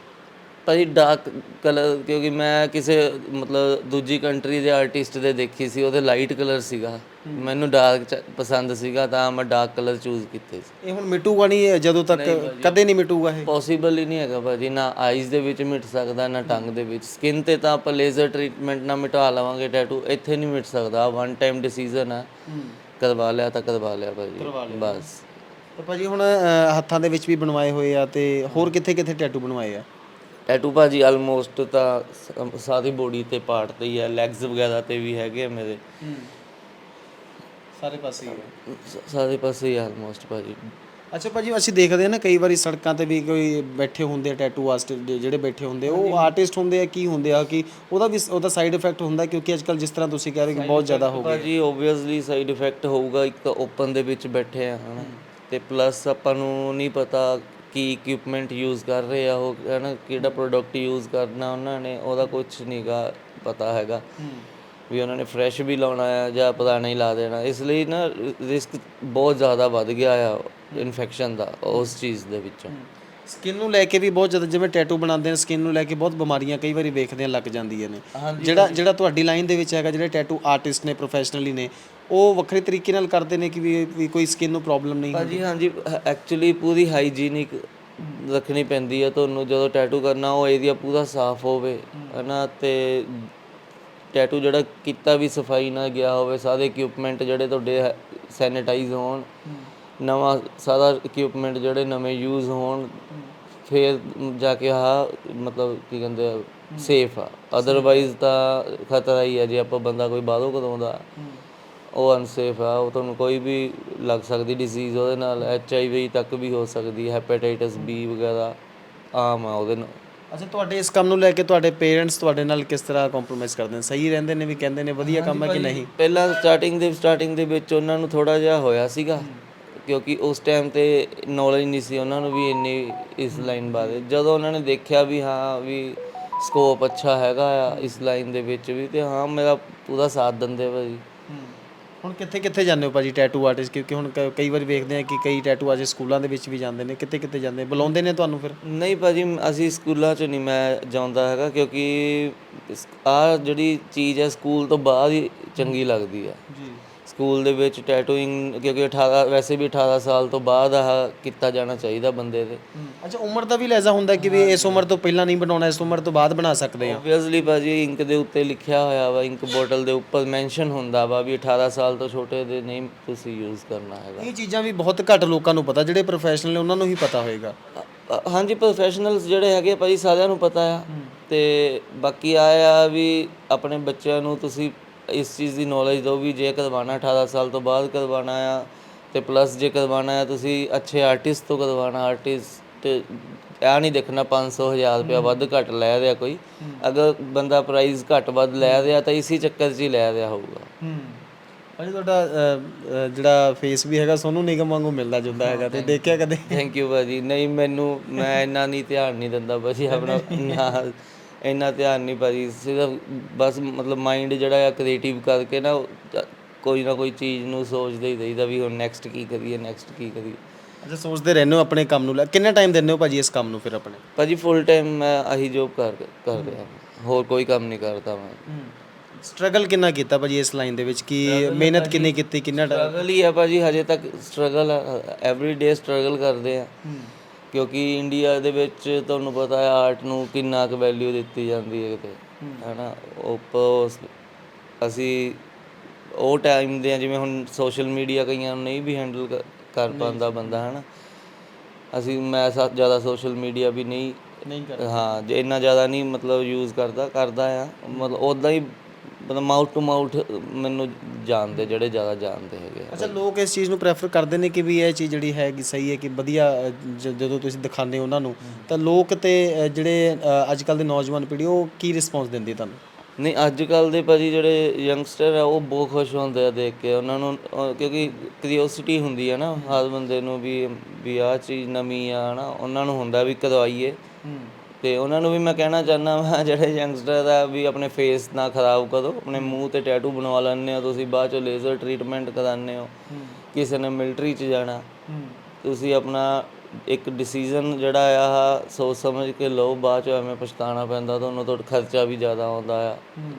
ਭਾਜੀ ਡਾਰਕ ਕਲਰ ਕਿਉਂਕਿ ਮੈਂ ਕਿਸੇ ਮਤਲਬ ਦੂਜੀ ਕੰਟਰੀ ਦੇ ਆਰਟਿਸਟ ਦੇ ਦੇਖੀ ਸੀ ਉਹਦੇ ਲਾਈਟ ਕਲਰ ਸੀਗਾ। ਮੈਨੂੰ ਡਾਰਕ ਪਸੰਦ ਸੀਗਾ ਤਾਂ ਮੈਂ ਡਾਰਕ ਕਲਰ ਚੂਜ਼ ਕੀਤੇ ਸੀ। ਇਹ ਹੁਣ ਮਿਟੂਗਾ ਨਹੀਂ ਜਦੋਂ ਤੱਕ ਕਦੇ ਨਹੀਂ ਮਿਟੂਗਾ ਇਹ? ਪੋਸੀਬਲ ਹੀ ਨਹੀਂ ਹੈਗਾ ਭਾਜੀ ਨਾ ਆਈਜ਼ ਦੇ ਵਿੱਚ ਮਿਟ ਸਕਦਾ ਨਾ ਟੰਗ ਦੇ ਵਿੱਚ। ਸਕਿਨ ਤੇ ਤਾਂ ਆਪਾਂ ਲੇਜ਼ਰ ਟ੍ਰੀਟਮੈਂਟ ਨਾਲ ਮਿਟਾ ਲਵਾਂਗੇ ਟੈਟੂ ਇੱਥੇ ਨਹੀਂ ਮਿਟ ਸਕਦਾ। ਵਨ ਟਾਈਮ ਡਿਸੀਜਨ ਹੈ। ਕਰਵਾ ਲਿਆ ਤਾਂ ਕਰਵਾ ਲਿਆ ਭਾਜੀ। ਬਸ। ਤਾਂ ਭਾਜੀ ਹੁਣ ਅ, ਹੱਥਾਂ ਦੇ ਵਿੱਚ ਵੀ ਬਣਵਾਏ ਹੋਏ ਆ ਤੇ ਹੋਰ ਕਿੱਥੇ ਕਿੱਥੇ ਟੈਟੂ ਬਣਵਾਏ ਆ? ਟੈਟੂ ਭਾਜੀ ਆਲਮੋਸਟ ਤਾਂ ਸ- ਸਾਰੀ ਬੋਡੀ ਤੇ ਪਾਰਟ ਤੇ ਹੀ ਹੈ ਲੈਗਸ ਵਗੈਰਾ ਤੇ ਵੀ ਹੈਗੇ ਆ ਮੇਰੇ। ਸਾਰੇ ਪਾਸੇ ਹੀ ਸ- ਸਾਰੇ ਪਾਸੇ ਹੀ ਆਲਮੋਸਟ ਭਾਜੀ। ਅੱਛਾ ਭਾਜੀ ਅਸੀਂ ਦੇਖਦੇ ਆ ਨਾ ਕਈ ਵਾਰੀ ਸੜਕਾਂ ਤੇ ਵੀ ਕੋਈ ਬੈਠੇ ਹੁੰਦੇ ਆ ਟੈਟੂ ਆਰਟਿਸਟ ਜਿਹੜੇ ਬੈਠੇ ਹੁੰਦੇ ਆ, ਉਹ ਆਰਟਿਸਟ ਹੁੰਦੇ ਆ ਕੀ ਹੁੰਦੇ ਆ ਕਿ ਉਹਦਾ ਵੀ ਉਹਦਾ ਸਾਈਡ ਇਫੈਕਟ ਹੁੰਦਾ ਕਿਉਂਕਿ ਅੱਜਕੱਲ ਜਿਸ ਤਰ੍ਹਾਂ ਤੁਸੀਂ ਕਹਿ ਰਹੇ ਕਿ ਬਹੁਤ ਜ਼ਿਆਦਾ ਹੋ ਗਿਆ ਭਾਜੀ ਓਬਵੀਅਸਲੀ ਸਾਈਡ ਇਫੈਕਟ ਹੋਊਗਾ ਇੱਕ ਤਾਂ ਓਪਨ ਦੇ ਵਿੱਚ ਬੈਠੇ ਆ ਹਨਾ। ਤੇ ਪਲੱਸ ਆਪਾਂ ਨੂੰ ਨਹੀਂ ਪਤਾ ਕੀ ਇਕਵਿਪਮੈਂਟ ਯੂਜ਼ ਕਰ ਰਹੇ ਆ ਉਹ ਹਨਾ ਕਿਹੜਾ ਪ੍ਰੋਡਕਟ ਯੂਜ਼ ਕਰਨਾ ਉਹਨਾਂ ਨੇ ਉਹਦਾ ਕੁਝ ਨਹੀਂਗਾ ਪਤਾ ਹੈਗਾ। ਵੀ ਉਹਨਾਂ ਨੇ ਫਰੈਸ਼ ਵੀ ਲਾਉਣਾ ਆ ਜਾਂ ਪੁਰਾਣਾ ਹੀ ਲਾ ਦੇਣਾ। ਇਸ ਲਈ ਨਾ ਰਿਸਕ ਬਹੁਤ ਜ਼ਿਆਦਾ ਵੱਧ ਗਿਆ ਆ ਇਨਫੈਕਸ਼ਨ ਦਾ ਉਸ ਚੀਜ਼ ਦੇ ਵਿੱਚੋਂ। ਸਕਿਨ ਨੂੰ ਲੈ ਕੇ ਵੀ ਬਹੁਤ ਜ਼ਿਆਦਾ ਜਿਵੇਂ ਟੈਟੂ ਬਣਾਉਂਦੇ ਨੇ ਸਕਿਨ ਨੂੰ ਲੈ ਕੇ ਬਹੁਤ ਬਿਮਾਰੀਆਂ ਕਈ ਵਾਰੀ ਵੇਖਦੇ ਆ ਲੱਗ ਜਾਂਦੀਆਂ ਨੇ। ਜਿਹੜਾ ਜਿਹੜਾ ਤੁਹਾਡੀ ਲਾਈਨ ਦੇ ਵਿੱਚ ਹੈਗਾ ਜਿਹੜੇ ਟੈਟੂ ਆਰਟਿਸਟ ਨੇ ਪ੍ਰੋਫੈਸ਼ਨਲੀ ਨੇ ਉਹ ਵੱਖਰੇ ਤਰੀਕੇ ਨਾਲ ਕਰਦੇ ਨੇ ਕਿ ਵੀ ਵੀ ਕੋਈ ਸਕਿਨ ਨੂੰ ਪ੍ਰੋਬਲਮ ਨਹੀਂ ਭਾਜੀ ਹਾਂਜੀ ਐਕਚੁਅਲੀ ਪੂਰੀ ਹਾਈਜੀਨਿਕ ਰੱਖਣੀ ਪੈਂਦੀ ਹੈ ਤੁਹਾਨੂੰ ਜਦੋਂ ਟੈਟੂ ਕਰਨਾ ਉਹ ਏਰੀਆ ਪੂਰਾ ਸਾਫ਼ ਹੋਵੇ ਹਨਾ ਤੇ ਟੈਟੂ ਜਿਹੜਾ ਕੀਤਾ ਵੀ ਸਫ਼ਾਈ ਨਾਲ ਗਿਆ ਹੋਵੇ ਸਾਰੇ ਇਕਵਿਪਮੈਂਟ ਜਿਹੜੇ ਤੁਹਾਡੇ ਸੈਨੀਟਾਈਜ਼ ਹੋਣ ਨਵਾਂ ਸਾਰਾ ਇਕਵਿਪਮੈਂਟ ਜਿਹੜੇ ਨਵੇਂ ਯੂਜ਼ ਹੋਣ ਫਿਰ ਜਾ ਕੇ ਆ ਮਤਲਬ ਕੀ ਕਹਿੰਦੇ ਆ ਸੇਫ ਆ। ਅਦਰਵਾਈਜ਼ ਤਾਂ ਖਤਰਾ ਹੀ ਹੈ ਜੇ ਆਪਾਂ ਬੰਦਾ ਕੋਈ ਬਾਹਰੋਂ ਕਰਾਉਂਦਾ ਉਹ ਅਨਸੇਫ ਆ ਉਹ ਤੁਹਾਨੂੰ ਕੋਈ ਵੀ ਲੱਗ ਸਕਦੀ ਡਿਜ਼ੀਜ਼ ਉਹਦੇ ਨਾਲ ਐਚ ਆਈ ਵੀ ਤੱਕ ਵੀ ਹੋ ਸਕਦੀ ਹੈ ਹੈਪੇਟਾਈਟਸ ਬੀ ਵਗੈਰਾ ਆਮ ਆ ਉਹਦੇ ਨਾਲ। ਅੱਛਾ ਤੁਹਾਡੇ ਇਸ ਕੰਮ ਨੂੰ ਲੈ ਕੇ ਤੁਹਾਡੇ ਪੇਰੈਂਟਸ ਤੁਹਾਡੇ ਨਾਲ ਕਿਸ ਤਰ੍ਹਾਂ ਕੰਪਰੋਮਾਈਜ਼ ਕਰਦੇ ਨੇ? ਸਹੀ ਰਹਿੰਦੇ ਨੇ ਵੀ ਕਹਿੰਦੇ ਨੇ ਵਧੀਆ ਕੰਮ ਹੈ ਕਿ ਨਹੀਂ? ਪਹਿਲਾਂ ਸਟਾਰਟਿੰਗ ਦੇ ਸਟਾਰਟਿੰਗ ਦੇ ਵਿੱਚ ਉਹਨਾਂ ਨੂੰ ਥੋੜਾ ਜਿਹਾ ਹੋਇਆ ਸੀਗਾ। ਕਿਉਂਕਿ ਉਸ ਟਾਈਮ ਤੇ ਨੌਲੇਜ ਨਹੀਂ ਸੀ ਉਹਨਾਂ ਨੂੰ ਵੀ ਇੰਨੀ ਇਸ ਲਾਈਨ ਬਾਰੇ। ਜਦੋਂ ਉਹਨਾਂ ਨੇ ਦੇਖਿਆ ਵੀ ਹਾਂ ਵੀ ਸਕੋਪ ਅੱਛਾ ਹੈਗਾ ਆ ਇਸ ਲਾਈਨ ਦੇ ਵਿੱਚ ਵੀ ਤੇ ਹਾਂ ਮੇਰਾ ਪੂਰਾ ਸਾਥ ਦਿੰਦੇ ਭਾਜੀ। ਹੁਣ ਕਿੱਥੇ ਕਿੱਥੇ ਜਾਂਦੇ ਹੋ ਭਾਜੀ ਟੈਟੂ ਆਰਟਿਸਟ ਕਿਉਂਕਿ ਹੁਣ ਕ- ਕਈ ਵਾਰੀ ਵੇਖਦੇ ਆ ਕਿ ਕਈ ਟੈਟੂ ਆਰਟਿਸਟ ਸਕੂਲਾਂ ਦੇ ਵਿੱਚ ਵੀ ਜਾਂਦੇ ਨੇ। ਕਿੱਥੇ ਕਿੱਥੇ ਜਾਂਦੇ? ਬੁਲਾਉਂਦੇ ਨੇ ਤੁਹਾਨੂੰ ਫਿਰ? ਨਹੀਂ ਭਾਜੀ ਅਸੀਂ ਸਕੂਲਾਂ 'ਚ ਨਹੀਂ ਮੈਂ ਜਾਂਦਾ ਹੈਗਾ ਕਿਉਂਕਿ ਆ ਜਿਹੜੀ ਚੀਜ਼ ਹੈ ਸਕੂਲ ਤੋਂ ਬਾਅਦ ਹੀ ਚੰਗੀ ਲੱਗਦੀ ਹੈ। ਜੀ। ਸਕੂਲ ਦੇ ਵਿੱਚ ਟੈਟੂਇੰਗ ਕਿਉਂਕਿ 18 ਵੈਸੇ ਵੀ 18 ਸਾਲ ਤੋਂ ਬਾਅਦ ਆਹ ਕੀਤਾ ਜਾਣਾ ਚਾਹੀਦਾ ਬੰਦੇ ਦੇ। ਅੱਛਾ ਉਮਰ ਦਾ ਵੀ ਲਹਿਜ਼ਾ ਹੁੰਦਾ ਕਿ ਵੀ ਇਸ ਉਮਰ ਤੋਂ ਪਹਿਲਾਂ ਨਹੀਂ ਬਣਾਉਣਾ ਇਸ ਉਮਰ ਤੋਂ ਬਾਅਦ ਬਣਾ ਸਕਦੇ ਆ ਆਬਵੀਅਸਲੀ ਭਾਜੀ ਇੰਕ ਦੇ ਉੱਤੇ ਲਿਖਿਆ ਹੋਇਆ ਵਾ ਇੰਕ ਬੋਟਲ ਦੇ ਉੱਪਰ ਮੈਂਸ਼ਨ ਹੁੰਦਾ ਵਾ ਵੀ 18 ਸਾਲ ਤੋਂ ਛੋਟੇ ਦੇ ਨਹੀਂ ਤੁਸੀਂ ਯੂਜ਼ ਕਰਨਾ ਹੈਗਾ। ਇਹ ਚੀਜ਼ਾਂ ਵੀ ਬਹੁਤ ਘੱਟ ਲੋਕਾਂ ਨੂੰ ਪਤਾ ਜਿਹੜੇ ਪ੍ਰੋਫੈਸ਼ਨਲ ਨੇ ਉਹਨਾਂ ਨੂੰ ਹੀ ਪਤਾ ਹੋਏਗਾ। ਅ- ਹਾਂਜੀ ਪ੍ਰੋਫੈਸ਼ਨਲਸ ਜਿਹੜੇ ਹੈਗੇ ਆ ਭਾਜੀ ਸਾਰਿਆਂ ਨੂੰ ਪਤਾ ਆ। ਤੇ ਬਾਕੀ ਆ ਆ ਵੀ ਆਪਣੇ ਬੱਚਿਆਂ ਨੂੰ ਤੁਸੀਂ ਇਸ ਚੀਜ਼ ਦੀ ਨੌਲੇਜ ਦਿਓ ਵੀ ਜੇ ਕਰਵਾਉਣਾ 18 ਸਾਲ ਤੋਂ ਬਾਅਦ ਕਰਵਾਉਣਾ ਆ ਤੇ ਪਲੱਸ ਜੇ ਕਰਵਾਉਣਾ ਆ ਤੁਸੀਂ ਅੱਛੇ ਆਰਟਿਸਟ ਤੋਂ ਕਰਵਾਉਣਾ ਆਰਟਿਸਟ ਆ ਨਹੀਂ ਦੇਖਣਾ 500 ਹਜ਼ਾਰ ਰੁਪਇਆ ਵੱਧ ਘੱਟ ਲੈ ਰਿਹਾ ਕੋਈ। ਅਗਰ ਬੰਦਾ ਪ੍ਰਾਈਸ ਘੱਟ ਵੱਧ ਲੈ ਰਿਹਾ ਤਾਂ ਇਸੇ ਚੱਕਰ 'ਚ ਹੀ ਲੈ ਰਿਹਾ ਹੋਊਗਾ। ਹੂੰ। ਭਾਜੀ ਤੁਹਾਡਾ ਜਿਹੜਾ ਫੇਸ ਵੀ ਹੈਗਾ ਸੋਨੂੰ ਨਿਗਮ ਵਾਂਗੂ ਮਿਲਦਾ ਜੁਲਦਾ ਹੈਗਾ ਤੇ ਦੇਖਿਆ ਕਦੇ? ਥੈਂਕ ਯੂ ਭਾਜੀ। ਨਹੀਂ ਮੈਨੂੰ ਮੈਂ ਇੰਨਾ ਨਹੀਂ ਧਿਆਨ ਨਹੀਂ ਦਿੰਦਾ ਭਾਜੀ ਆਪਣਾ ਇੰਨਾ ਧਿਆਨ ਨਹੀਂ ਭਾਜੀ ਸਿਰਫ ਬਸ ਮਤਲਬ ਮਾਈਂਡ ਜਿਹੜਾ ਆ ਕ੍ਰੀਏਟਿਵ ਕਰਕੇ ਨਾ ਕੋਈ ਨਾ ਕੋਈ ਚੀਜ਼ ਨੂੰ ਸੋਚਦੇ ਹੀ ਰਹੀਦਾ ਵੀ ਹੁਣ ਨੈਕਸਟ ਕੀ ਕਰੀਏ ਨੈਕਸਟ ਕੀ ਕਰੀਏ। ਅੱਛਾ ਸੋਚਦੇ ਰਹਿੰਦੇ ਹੋ ਆਪਣੇ ਕੰਮ ਨੂੰ ਲੈ ਕਿੰਨਾ ਟਾਈਮ ਦਿੰਦੇ ਹੋ ਭਾਜੀ ਇਸ ਕੰਮ ਨੂੰ ਫਿਰ ਆਪਣੇ? ਭਾਜੀ ਫੁੱਲ ਟਾਈਮ ਮੈਂ ਆਹੀ ਜੋਬ ਕਰ ਕਰ ਰਿਹਾ। ਹੋਰ ਕੋਈ ਕੰਮ ਨਹੀਂ ਕਰਦਾ ਮੈਂ। ਸਟਰਗਲ ਕਿੰਨਾ ਕੀਤਾ ਭਾਜੀ ਇਸ ਲਾਈਨ ਦੇ ਵਿੱਚ? ਕੀ ਮਿਹਨਤ ਕਿੰਨੀ ਕੀਤੀ ਕਿੰਨਾ ਟਾਈਮ ਸਟਰਗਲ ਹੀ ਆ ਭਾਜੀ ਹਜੇ ਤੱਕ ਸਟਰਗਲ ਐਵਰੀ ਡੇ ਸਟਰਗਲ ਕਰਦੇ ਆ। ਕਿਉਂਕਿ ਇੰਡੀਆ ਦੇ ਵਿੱਚ ਤੁਹਾਨੂੰ ਪਤਾ ਹੈ ਆਰਟ ਨੂੰ ਕਿੰਨਾ ਕੁ ਵੈਲਿਊ ਦਿੱਤੀ ਜਾਂਦੀ ਹੈ ਕਿਤੇ ਹੈਨਾ? ਉੱਪਰ ਅਸੀਂ ਉਹ ਟਾਈਮ ਦੇ ਆ ਜਿਵੇਂ ਹੁਣ ਸੋਸ਼ਲ ਮੀਡੀਆ ਕਈਆਂ ਨੂੰ ਨਹੀਂ ਵੀ ਹੈਂਡਲ ਕਰ ਪਾਉਂਦਾ ਬੰਦਾ ਹੈਨਾ? ਅਸੀਂ ਮੈਂ ਸਾ ਜ਼ਿਆਦਾ ਸੋਸ਼ਲ ਮੀਡੀਆ ਵੀ ਨਹੀਂ ਨਹੀਂ ਹਾਂ ਜੇ ਇੰਨਾ ਜ਼ਿਆਦਾ ਨਹੀਂ ਮਤਲਬ ਯੂਜ਼ ਕਰਦਾ ਕਰਦਾ ਆ ਮਤਲਬ ਉਦਾਂ ਹੀ ਮਤਲਬ ਮਾਊਥ ਟੂ ਮਾਊਥ ਮੈਨੂੰ ਜਾਣਦੇ ਜਿਹੜੇ ਜ਼ਿਆਦਾ ਜਾਣਦੇ ਆ। ਅੱਛਾ ਲੋਕ ਇਸ ਚੀਜ਼ ਨੂੰ ਪ੍ਰੈਫਰ ਕਰਦੇ ਨੇ ਕਿ ਵੀ ਇਹ ਚੀਜ਼ ਜਿਹੜੀ ਹੈਗੀ ਸਹੀ ਹੈ ਕਿ ਵਧੀਆ ਜ- ਜਦੋਂ ਤੁਸੀਂ ਦਿਖਾਉਂਦੇ ਹੋ ਉਹਨਾਂ ਨੂੰ ਤਾਂ ਲੋਕ ਤੇ ਅ, ਜਿਹੜੇ ਅੱਜ ਕੱਲ ਦੇ ਨੌਜਵਾਨ ਪੀੜ੍ਹੀ ਉਹ ਕੀ ਰਿਸਪੌਂਸ ਦਿੰਦੀ ਹੈ ਤੁਹਾਨੂੰ? ਨਹੀਂ ਅੱਜ ਕੱਲ ਦੇ ਭਾਜੀ ਜਿਹੜੇ ਯੰਗਸਟਰ ਆ ਉਹ ਬਹੁਤ ਖੁਸ਼ ਹੁੰਦੇ ਆ ਦੇਖ ਕੇ ਉਹਨਾਂ ਨੂੰ ਅਹ ਕਿਉਂਕਿ ਕਿਉਰਿਓਸਿਟੀ ਹੁੰਦੀ ਹੈ ਨਾ ਹਰ ਬੰਦੇ ਨੂੰ ਵੀ ਵੀ ਆਹ ਚੀਜ਼ ਨਵੀਂ ਆ ਨਾ ਉਹਨਾਂ ਨੂੰ ਹੁੰਦਾ ਵੀ ਕਦੋਂ ਆਈਏ। ਤੇ ਉਹਨਾਂ ਨੂੰ ਵੀ ਮੈਂ ਕਹਿਣਾ ਚਾਹੁੰਦਾ ਮੈਂ ਜਿਹੜੇ ਯੰਗਸਟਰ ਆ ਵੀ ਆਪਣੇ ਫੇਸ ਨਾ ਖਰਾਬ ਕਰੋ ਆਪਣੇ ਮੂੰਹ ਤੇ ਟੈਟੂ ਬਣਵਾ ਲੈਂਦੇ ਹੋ ਤੁਸੀਂ ਬਾਅਦ ਚੋਂ ਲੇਜ਼ਰ ਟ੍ਰੀਟਮੈਂਟ ਕਰਾਉਂਦੇ ਹੋ। ਕਿਸੇ ਨੇ ਮਿਲਟਰੀ 'ਚ ਜਾਣਾ। ਤੁਸੀਂ ਆਪਣਾ ਇੱਕ ਡਿਸੀਜਨ ਜਿਹੜਾ ਆ ਸੋਚ ਸਮਝ ਕੇ ਲਓ ਬਾਅਦ ਚ ਐਵੇਂ ਪਛਤਾਣਾ ਪੈਂਦਾ ਤੁਹਾਨੂੰ ਤੁਹਾਡਾ ਖਰਚਾ ਵੀ ਜ਼ਿਆਦਾ ਆਉਂਦਾ ਆ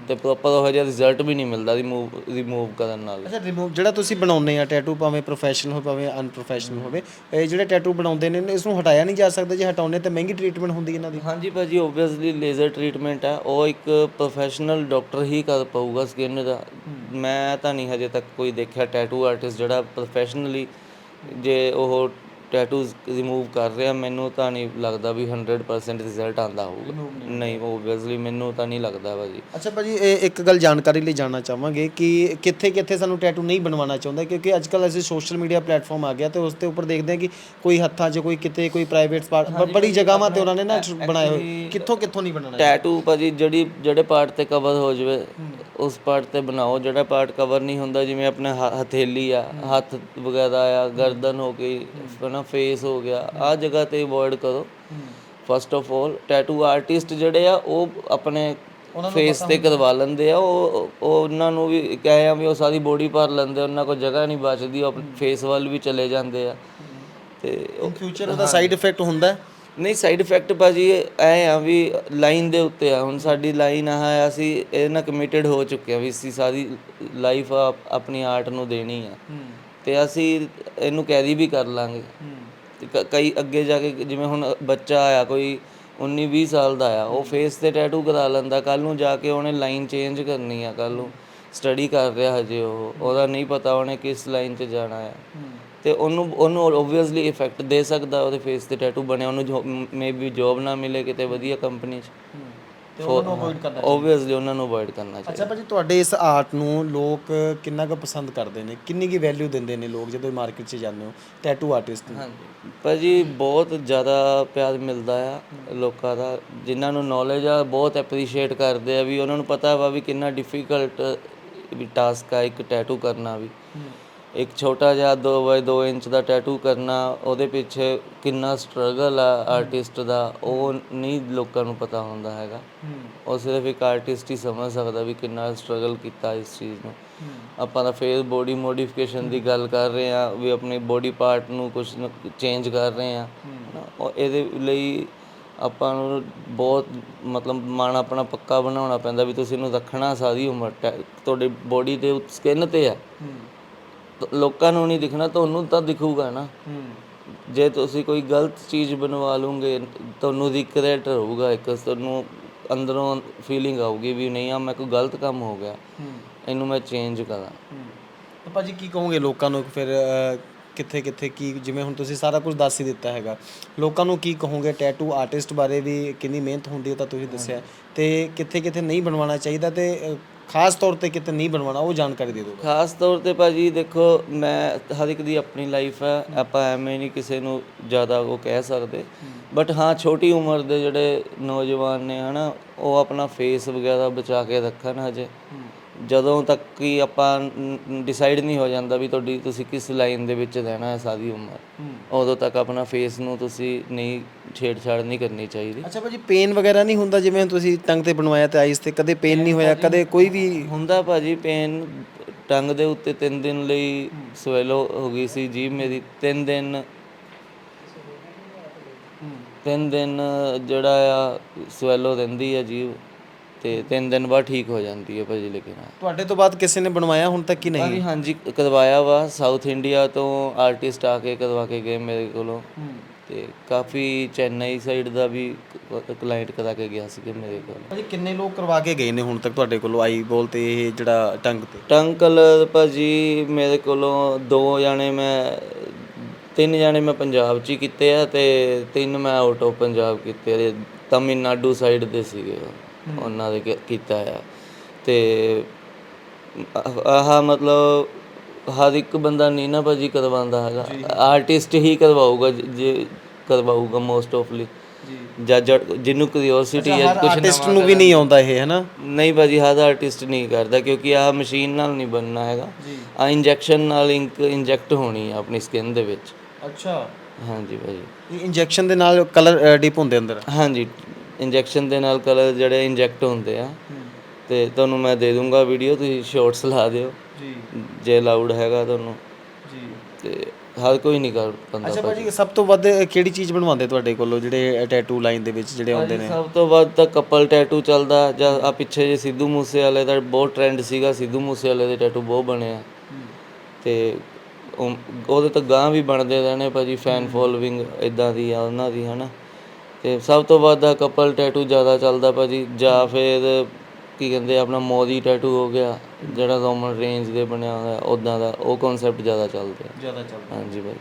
ਤੇ ਪ੍ਰੋਪਰ ਉਹ ਜਿਹਾ ਰਿਜ਼ਲਟ ਵੀ ਨਹੀਂ ਮਿਲਦਾ ਰਿਮੂਵ ਰਿਮੂਵ ਕਰਨ ਨਾਲ। ਅੱਛਾ ਰਿਮੂਵ ਜਿਹੜਾ ਤੁਸੀਂ ਬਣਾਉਂਦੇ ਆ ਟੈਟੂ ਭਾਵੇਂ ਪ੍ਰੋਫੈਸ਼ਨਲ ਹੋਵੇ ਭਾਵੇਂ ਅਨਪ੍ਰੋਫੈਸ਼ਨਲ ਹੋਵੇ ਇਹ ਜਿਹੜੇ ਟੈਟੂ ਬਣਾਉਂਦੇ ਨੇ ਇਸ ਨੂੰ ਹਟਾਇਆ ਨਹੀਂ ਜਾ ਸਕਦਾ ਜੇ ਹਟਾਉਣੇ ਤੇ ਮਹਿੰਗੀ ਟ੍ਰੀਟਮੈਂਟ ਹੁੰਦੀ ਇਹਨਾਂ ਦੀ। ਹਾਂਜੀ ਭਾਜੀ ਓਬਵੀਅਸਲੀ ਲੇਜ਼ਰ ਟ੍ਰੀਟਮੈਂਟ ਹੈ ਉਹ ਇੱਕ ਪ੍ਰੋਫੈਸ਼ਨਲ ਡਾਕਟਰ ਹੀ ਕਰ ਪਾਊਗਾ ਸਕਿਨ ਦਾ। ਮੈਂ ਤਾਂ ਨਹੀਂ ਹਜੇ ਤੱਕ ਕੋਈ ਦੇਖਿਆ ਟੈਟੂ ਆਰਟਿਸਟ ਜਿਹੜਾ ਪ੍ਰੋਫੈਸ਼ਨਲੀ ਜੇ ਉਹ ਟੈਟੂਜ਼ ਰਿਮੂਵ ਕਰ ਰਿਹਾ ਮੈਨੂੰ ਤਾਂ ਨਹੀਂ ਲੱਗਦਾ ਵੀ 100% ਰਿਜ਼ਲਟ ਆਂਦਾ ਹੋਊਗਾ। ਨਹੀਂ ਓਬਵੀਅਸਲੀ ਮੈਨੂੰ ਤਾਂ ਨਹੀਂ ਲੱਗਦਾ ਭਾਜੀ। ਅੱਛਾ ਭਾਜੀ ਇਹ ਇੱਕ ਗੱਲ ਜਾਣਕਾਰੀ ਲਈ ਜਾਣਨਾ ਚਾਹਾਂਗੇ ਕਿ ਕਿੱਥੇ ਕਿੱਥੇ ਸਾਨੂੰ ਟੈਟੂ ਨਹੀਂ ਬਣਵਾਉਣਾ ਚਾਹੁੰਦਾ ਕਿਉਂਕਿ ਅੱਜ ਕੱਲ ਅਸੀਂ ਸੋਸ਼ਲ ਮੀਡੀਆ ਪਲੇਟਫਾਰਮ ਆ ਗਿਆ ਤੇ ਉਸ ਦੇ ਉੱਪਰ ਦੇਖਦੇ ਹਾਂ ਕਿ ਕੋਈ ਹੱਥਾਂ 'ਚ ਕੋਈ ਕਿਤੇ ਕੋਈ ਪ੍ਰਾਈਵੇਟ ਸਪਾਟ ਬੜੀ ਜਗ੍ਹਾਵਾਂ ਤੇ ਉਹਨਾਂ ਨੇ ਨਾ ਬਣਾਏ ਹੋਏ ਕਿੱਥੋਂ ਕਿੱਥੋਂ ਨਹੀਂ ਬਣਾਉਣਾ ਟੈਟੂ ਭਾਜੀ ਜਿਹੜੀ ਜਿਹੜੇ ਪਾਰਟ ਤੇ ਕਵਰ ਹੋ ਜਾਵੇ ਉਸ ਪਾਰਟ ਤੇ ਬਣਾਓ ਜਿਹੜਾ ਪਾਰਟ ਕਵਰ ਨਹੀਂ ਹੁੰਦਾ ਜਿਵੇਂ ਆਪਣੇ ਹ- ਹਥੇਲੀ ਆ ਹੱਥ ਵਗੈਰਾ ਆ ਗਰਦਨ ਹੋ ਗਈ ਹਨਾ ਫੇਸ ਹੋ ਗਿਆ ਆ ਜਗ੍ਹਾ ਤੇ ਅਵੋਇਡ ਕਰੋ। First of all tattoo artist ਜਿਹੜੇ ਆ ਉਹ ਆਪਣੇ ਫੇਸ ਤੇ ਕਰਵਾ ਲੈਂਦੇ ਆ ਉਹ ਉਹ ਉਹਨਾਂ ਨੂੰ ਵੀ ਕਹੇ ਆ ਵੀ ਉਹ ਸਾਰੀ ਬੋਡੀ ਭਰ ਲੈਂਦੇ ਉਹਨਾਂ ਕੋਲ ਜਗ੍ਹਾ ਨਹੀਂ ਬਚਦੀ ਉਹ ਫੇਸ ਵੱਲ ਵੀ ਚਲੇ ਜਾਂਦੇ ਆ। ਤੇ ਉਹ- ਫਿਊਚਰ ਉਹਦਾ ਸਾਈਡ ਇਫੈਕਟ ਹੁੰਦਾ। ਹੈ ਨਹੀਂ ਸਾਈਡ ਇਫੈਕਟ ਭਾਜੀ ਐ ਆ ਵੀ ਲਾਈਨ ਦੇ ਉੱਤੇ ਆ। ਹੁਣ ਸਾਡੀ ਲਾਈਨ ਆ ਅਸੀਂ ਇਹਦੇ ਨਾਲ ਕਮਿਟਡ ਹੋ ਚੁੱਕੇ ਆ ਵੀ ਅਸੀਂ ਸਾਰੀ ਲਾਈਫ ਆਪਣੀ ਆਰਟ ਨੂੰ ਦੇਣੀ ਆ। ਤੇ ਅਸੀਂ ਇਹਨੂੰ ਕੈਰੀ ਵੀ ਕਰ ਲਾਂਗੇ। ਤੇ ਕਈ ਅੱਗੇ ਜਾ ਕੇ ਜਿਵੇਂ ਹੁਣ ਬੱਚਾ ਆਇਆ ਕੋਈ 19 20 ਸਾਲ ਦਾ ਆ ਉਹ ਫੇਸ ਤੇ ਟੈਟੂ ਕਰਾ ਲੈਂਦਾ। ਕੱਲ ਨੂੰ ਜਾ ਕੇ ਉਹਨੇ ਲਾਈਨ ਚੇਂਜ ਕਰਨੀ ਆ ਕੱਲ ਨੂੰ ਸਟੱਡੀ ਕਰ ਰਿਹਾ ਹਜੇ ਉਹ। ਉਹਦਾ ਨਹੀਂ ਪਤਾ ਉਹਨੇ ਕਿਸ ਲਾਈਨ 'ਚ ਜਾਣਾ ਆ। ਤੇ ਉਹਨੂੰ ਉਹਨੂੰ ਓਬਵੀਅਸਲੀ ਇਫੈਕਟ ਦੇ ਸਕਦਾ ਉਹਦੇ ਫੇਸ ਤੇ ਟੈਟੂ ਬਣਿਆ ਉਹਨੂੰ ਮੇਬੀ ਜੌਬ ਨਾ ਮਿਲੇ ਕਿਤੇ ਵਧੀਆ ਕੰਪਨੀ 'ਚ। ਤੇ ਉਹਨੂੰ ਅਵੋਇਡ ਕਰਨਾ ਓਬਵੀਅਸਲੀ ਉਹਨਾਂ ਨੂੰ ਅਵੋਇਡ ਕਰਨਾ ਚਾਹੀਦਾ। ਅੱਛਾ ਭਾਜੀ ਤੁਹਾਡੇ ਇਸ ਆਰਟ ਨੂੰ ਲੋਕ ਕਿੰਨਾ ਕੁ ਪਸੰਦ ਕਰਦੇ ਨੇ? ਕਿੰਨੀ ਕੀ ਵੈਲਿਊ ਦਿੰਦੇ ਨੇ ਲੋਕ ਜਦੋਂ ਮਾਰਕੀਟ 'ਚ ਜਾਂਦੇ ਹੋ ਟੈਟੂ ਆਰਟਿਸਟ ਨੂੰ? ਹਾਂਜੀ। ਭਾਜੀ ਬਹੁਤ ਜ਼ਿਆਦਾ ਪਿਆਰ ਮਿਲਦਾ ਆ ਲੋਕਾਂ ਦਾ ਜਿਨ੍ਹਾਂ ਨੂੰ ਨੌਲੇਜ ਆ ਬਹੁਤ ਐਪਰੀਸ਼ੀਏਟ ਕਰਦੇ ਆ ਵੀ ਉਹਨਾਂ ਨੂੰ ਪਤਾ ਵਾ ਵੀ ਕਿੰਨਾ ਡਿਫਿਕਲਟ ਵੀ ਟਾਸਕ ਆ ਇੱਕ ਟੈਟੂ ਕਰਨਾ ਵੀ। ਇੱਕ ਛੋਟਾ ਜਿਹਾ 2 ਬਾਈ 2 ਇੰਚ ਦਾ ਟੈਟੂ ਕਰਨਾ ਉਹਦੇ ਪਿੱਛੇ ਕਿੰਨਾ ਸਟਰਗਲ ਆ ਆਰਟਿਸਟ ਦਾ ਉਹ ਨਹੀਂ ਲੋਕਾਂ ਨੂੰ ਪਤਾ ਹੁੰਦਾ ਹੈਗਾ। ਉਹ ਸਿਰਫ ਇੱਕ ਆਰਟਿਸਟ ਹੀ ਸਮਝ ਸਕਦਾ ਵੀ ਕਿੰਨਾ ਸਟਰਗਲ ਕੀਤਾ ਇਸ ਚੀਜ਼ ਨੂੰ। ਆਪਾਂ ਤਾਂ ਫੇਸ ਬੋਡੀ ਮੋਡੀਫਿਕੇਸ਼ਨ ਦੀ ਗੱਲ ਕਰ ਰਹੇ ਆ ਵੀ ਆਪਣੀ ਬੋਡੀ ਪਾਰਟ ਨੂੰ ਕੁਝ ਚੇਂਜ ਕਰ ਰਹੇ ਆ ਉਹ ਇਹਦੇ ਲਈ ਆਪਾਂ ਨੂੰ ਬਹੁਤ ਮਤਲਬ ਮਨ ਆਪਣਾ ਪੱਕਾ ਬਣਾਉਣਾ ਪੈਂਦਾ ਵੀ ਤੁਸੀਂ ਇਹਨੂੰ ਰੱਖਣਾ ਸਾਰੀ ਉਮਰ ਤੁਹਾਡੀ ਬੋਡੀ ਤੇ ਸਕਿਨ ਤੇ ਆ। ਲੋਕਾਂ ਨੂੰ ਨਹੀਂ ਦਿਖਣਾ ਤੁਹਾਨੂੰ ਤਾਂ ਦਿਖੂਗਾ ਨਾ। ਜੇ ਤੁਸੀਂ ਕੋਈ ਗਲਤ ਚੀਜ਼ ਬਣਵਾ ਲਓਗੇ ਤੁਹਾਨੂੰ ਰਿਗਰੈਟ ਰਹੂਗਾ। ਇੱਕ ਤੁਹਾਨੂੰ ਅੰਦਰੋਂ ਫੀਲਿੰਗ ਆਊਗੀ ਵੀ ਨਹੀਂ ਆ ਮੈਂ ਕੋਈ ਗਲਤ ਕੰਮ ਹੋ ਗਿਆ। ਇਹਨੂੰ ਮੈਂ ਚੇਂਜ ਕਰਾਂ। ਤਾਂ ਭਾਜੀ ਕੀ ਕਹੋਗੇ ਲੋਕਾਂ ਨੂੰ ਫਿਰ ਕਿੱਥੇ ਕਿੱਥੇ ਕੀ ਜਿਵੇਂ ਹੁਣ ਤੁਸੀਂ ਸਾਰਾ ਕੁਝ ਦੱਸ ਹੀ ਦਿੱਤਾ ਹੈਗਾ। ਲੋਕਾਂ ਨੂੰ ਕੀ ਕਹੋਗੇ? ਟੈਟੂ ਆਰਟਿਸਟ ਬਾਰੇ ਵੀ ਕਿੰਨੀ ਮਿਹਨਤ ਹੁੰਦੀ ਹੈ ਤਾਂ ਤੁਸੀਂ ਦੱਸਿਆ। ਤੇ ਕਿੱਥੇ ਕਿੱਥੇ ਨਹੀਂ ਬਣਵਾਉਣਾ ਚਾਹੀਦਾ ਤੇ ਖਾਸ ਤੌਰ ਤੇ ਕਿਤੇ ਨਹੀਂ ਬਣਵਾਉਣਾ, ਉਹ ਜਾਣਕਾਰੀ ਦੇ ਦਿਓ। ਖਾਸ ਤੌਰ ਤੇ ਭਾਜੀ ਦੇਖੋ, ਮੈਂ ਹਰ ਇੱਕ ਦੀ ਆਪਣੀ ਲਾਈਫ ਹੈ, ਆਪਾਂ ਐਵੇਂ ਨਹੀਂ ਕਿਸੇ ਨੂੰ ਜ਼ਿਆਦਾ ਉਹ ਕਹਿ ਸਕਦੇ। ਬਟ ਹਾਂ, ਛੋਟੀ ਉਮਰ ਦੇ ਜਿਹੜੇ ਨੌਜਵਾਨ ਨੇ ਹਨਾ, ਉਹ ਆਪਣਾ ਫੇਸ ਵਗੈਰਾ ਬਚਾ ਕੇ ਰੱਖਣ ਹਜੇ। ਜਦੋਂ ਤੱਕ ਕਿ ਆਪਾਂ ਡਿਸਾਈਡ ਨਹੀਂ ਹੋ ਜਾਂਦਾ ਵੀ ਤੁਹਾਡੀ ਤੁਸੀਂ ਕਿਸ ਲਾਈਨ ਦੇ ਵਿੱਚ ਰਹਿਣਾ ਹੈ ਸਾਰੀ ਉਮਰ ਉਦੋਂ ਤੱਕ ਆਪਣਾ ਫੇਸ ਨੂੰ ਤੁਸੀਂ ਨਹੀਂ ਛੇੜਛਾੜ ਨਹੀਂ ਕਰਨੀ ਚਾਹੀਦੀ। ਅੱਛਾ ਭਾਜੀ ਪੇਨ ਵਗੈਰਾ ਨਹੀਂ ਹੁੰਦਾ ਜਿਵੇਂ ਤੁਸੀਂ ਟੰਗ ਤੇ ਬਣਵਾਇਆ ਤੇ ਆਈਸ ਤੇ ਕਦੇ ਪੇਨ ਨਹੀਂ ਹੋਇਆ ਕਦੇ ਕੋਈ ਵੀ ਹੁੰਦਾ ਭਾਜੀ ਪੇਨ ਟੰਗ ਦੇ ਉੱਤੇ 3 ਦਿਨ ਲਈ ਸਵੈਲੋ ਹੋ ਗਈ ਸੀ ਜੀ ਮੇਰੀ 3 ਦਿਨ। 3 ਦਿਨ ਜਿਹੜਾ ਆ ਸਵੈਲੋ ਰਹਿੰਦੀ ਆ ਜੀਭ ਤੇ 3 ਦਿਨ ਬਾਅਦ ਠੀਕ ਹੋ ਜਾਂਦੀ ਹੈ ਭਾਜੀ ਲੇਕਿਨ ਤੁਹਾਡੇ ਤੋਂ ਬਾਅਦ ਕਿਸੇ ਨੇ ਬਣਵਾਇਆ ਹੁਣ ਤੱਕ ਕਿ ਨਹੀਂ? ਹਾਂਜੀ ਹਾਂਜੀ ਕਰਵਾਇਆ ਵਾ ਸਾਊਥ ਇੰਡੀਆ ਤੋਂ ਆਰਟਿਸਟ ਆ ਕੇ ਕਰਵਾ ਕੇ ਗਏ ਮੇਰੇ ਕੋਲੋਂ। ਤੇ ਕਾਫੀ ਚੇਨਈ ਸਾਈਡ ਦਾ ਵੀ ਕਲਾਇੰਟ ਕਰਾ ਕੇ ਗਿਆ ਸੀ ਮੇਰੇ ਕੋਲ। ਭਾਜੀ ਕਿੰਨੇ ਲੋਕ ਕਰਵਾ ਕੇ ਗਏ ਨੇ ਹੁਣ ਤੱਕ ਤੁਹਾਡੇ ਕੋਲੋਂ ਆਈ ਬੋਲ ਤੇ ਇਹ ਜਿਹੜਾ ਟੰਗ ਤੇ? ਟੰਗ ਕਲਰ ਭਾਜੀ ਮੇਰੇ ਕੋਲੋਂ ਦੋ ਜਾਣੇ ਮੈਂ ਤਿੰਨ ਜਾਣੇ ਮੈਂ ਪੰਜਾਬ 'ਚ ਹੀ ਕੀਤੇ ਆ ਤੇ ਤਿੰਨ ਮੈਂ ਆਊਟ ਆਫ ਪੰਜਾਬ ਕੀਤੇ ਆ। ਤਮਿਲਨਾਡੂ ਸਾਈਡ ਦੇ ਸੀਗੇ ਉਹ। ਉਹਨਾਂ ਦੇ ਕੀ- ਕੀਤਾ ਆ। ਤੇ ਆਹ ਮਤਲਬ ਹਰ ਇੱਕ ਬੰਦਾ ਨਹੀਂ ਨਾ ਭਾਜੀ ਕਰਵਾਉਂਦਾ ਹੈਗਾ। ਆਰਟਿਸਟ ਹੀ ਕਰਵਾਊਗਾ ਜ- ਜੇ ਕਰਵਾਊਗਾ ਮੋਸਟ ਆਫਲੀ ਜਾਂ। ਜਦ- ਜਿਹਨੂੰ ਕਿਉਰਿਓਸਿਟੀ ਹੈ ਕੁਝ ਆਰਟਿਸਟ ਨੂੰ ਵੀ ਨਹੀਂ ਆਉਂਦਾ ਇਹ ਹੈ ਨਾ ਨਹੀਂ ਭਾਜੀ ਹਰ ਆਰਟਿਸਟ ਨਹੀਂ ਕਰਦਾ ਕਿਉਂਕਿ ਆਹ ਮਸ਼ੀਨ ਨਾਲ ਨਹੀਂ ਬਣਨਾ ਹੈਗਾ। ਆ ਇੰਜੈਕਸ਼ਨ ਨਾਲ ਇੰਕ ਇੰਜੈਕਟ ਹੋਣੀ ਹੈ ਆਪਣੀ ਸਕਿਨ ਦੇ ਵਿੱਚ। ਅੱਛਾ। ਹਾਂਜੀ ਭਾਜੀ। ਇੰਜੈਕਸ਼ਨ ਦੇ ਨਾਲ ਕਲਰ ਡਿਪ ਹੁੰਦੇ ਅੰਦਰ? ਹਾਂਜੀ। ਇੰਜੈਕਸ਼ਨ ਦੇ ਨਾਲ ਕਲਰ ਜਿਹੜੇ ਇੰਜੈਕਟ ਹੁੰਦੇ ਆ ਤੇ ਤੁਹਾਨੂੰ ਮੈਂ ਦੇ ਦੂੰਗਾ ਵੀਡੀਓ ਤੁਸੀਂ ਸ਼ਾਰਟਸ ਲਾ ਦਿਓ। ਜੀ। ਜੇ ਅਲਾਉਡ ਹੈਗਾ ਤੁਹਾਨੂੰ। ਜੀ। ਤੇ ਹਰ ਕੋਈ ਨਹੀਂ ਕਰ ਪਾਉਂਦਾ ਅੱਛਾ ਭਾਜੀ ਸਭ ਤੋਂ ਵੱਧ ਕਿਹੜੀ ਚੀਜ਼ ਬਣਵਾਉਂਦੇ ਤੁਹਾਡੇ ਕੋਲੋਂ ਜਿਹੜੇ ਟੈਟੂ ਲਾਈਨ ਦੇ ਵਿੱਚ ਜਿਹੜੇ ਆਉਂਦੇ ਨੇ? ਸਭ ਤੋਂ ਵੱਧ ਤਾਂ ਕਪਲ ਟੈਟੂ ਚੱਲਦਾ ਜਾਂ ਆ ਪਿੱਛੇ ਜੇ ਸਿੱਧੂ ਮੂਸੇ ਵਾਲੇ ਦਾ ਬਹੁਤ ਟ੍ਰੈਂਡ ਸੀਗਾ ਸਿੱਧੂ ਮੂਸੇ ਵਾਲੇ ਦੇ ਟੈਟੂ ਬਹੁਤ ਬਣੇ ਆ। ਤੇ ਉਹ- ਉਹਦੇ ਤਾਂ ਗਾਂ ਵੀ ਬਣਦੇ ਰਹਿਣੇ ਭਾਜੀ ਫੈਨ ਫੋਲੋਇੰਗ ਇਦਾਂ ਦੀ ਆ ਉਹਨਾਂ ਦੀ ਹਨਾ? ਤੇ ਸਭ ਤੋਂ ਵੱਧ ਆ ਕਪਲ ਟੈਟੂ ਜ਼ਿਆਦਾ ਚੱਲਦਾ ਭਾਜੀ ਜਾਂ ਫਿਰ ਕੀ ਕਹਿੰਦੇ ਆਪਣਾ ਮੋਦੀ ਟੈਟੂ ਹੋ ਗਿਆ ਜਿਹੜਾ ਰੋਮਨ ਰੇਂਜ ਦੇ ਬਣਿਆ ਹੋਇਆ ਉਦਾਂ ਦਾ ਉਹ ਕਨਸੈਪਟ ਜ਼ਿਆਦਾ ਚੱਲਦੇ ਆ। ਜ਼ਿਆਦਾ ਚੱਲਦਾ। ਹਾਂਜੀ ਭਾਈ